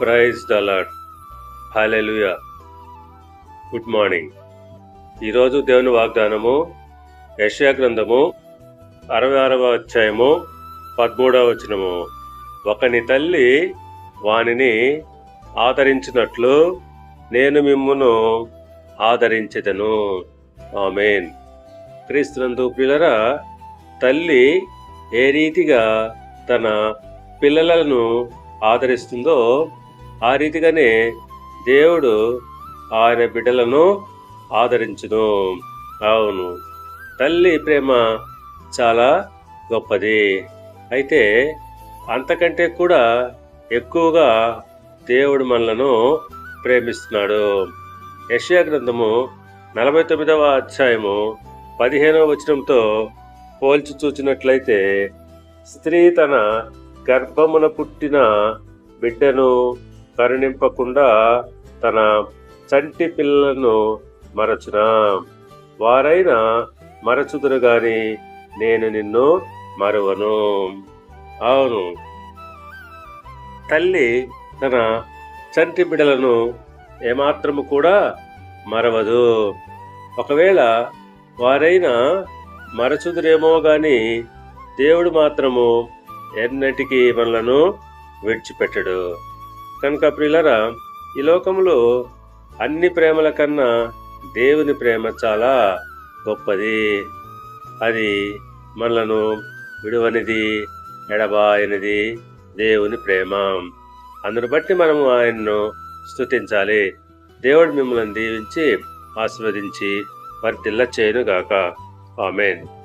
Praise the lord. Hallelujah good morning. ఈరోజు దేవుని వాగ్దానము యెషయా గ్రంథము అరవై ఆరవ అధ్యాయము పదమూడవ వచనము. ఒకని తల్లి వానిని ఆదరించినట్లు నేను మిమ్మును ఆదరించదను. ఆమెన్. క్రీస్తునందు పిల్లరా తల్లి ఏ రీతిగా తన పిల్లలను ఆదరిస్తుందో ఆ రీతిగానే దేవుడు ఆయన బిడ్డలను ఆదరించును. అవును తల్లి ప్రేమ చాలా గొప్పది. అయితే అంతకంటే కూడా ఎక్కువగా దేవుడు మనలను ప్రేమిస్తున్నాడు. యెషయా గ్రంథము నలభై తొమ్మిదవ అధ్యాయము పదిహేనవ వచనంతో పోల్చి చూచినట్లయితే స్త్రీ తన గర్భమున పుట్టిన బిడ్డను కరుణింపకుండా తన చంటి పిల్లలను మరచునా వారైనా మరచుదురు గాని నేను నిన్ను మరువను. అవును. తల్లి తన చంటి బిడలను ఏమాత్రము కూడా మరవదు. ఒకవేళ వారైనా మరచుదురేమో గాని దేవుడు మాత్రము ఎన్నటికీ మనలను విడిచిపెట్టడు. కనుక ప్రియులరా ఈ లోకంలో అన్ని ప్రేమల కన్నా దేవుని ప్రేమ చాలా గొప్పది. అది మనలను విడువనిది ఎడబాయనిది దేవుని ప్రేమ. అందును బట్టి మనము ఆయన్ను స్థుతించాలి దేవుడు మిమ్మల్ని దీవించి ఆశీర్వదించి వర్తిల్ల చేయనుగాక ఆమెన్.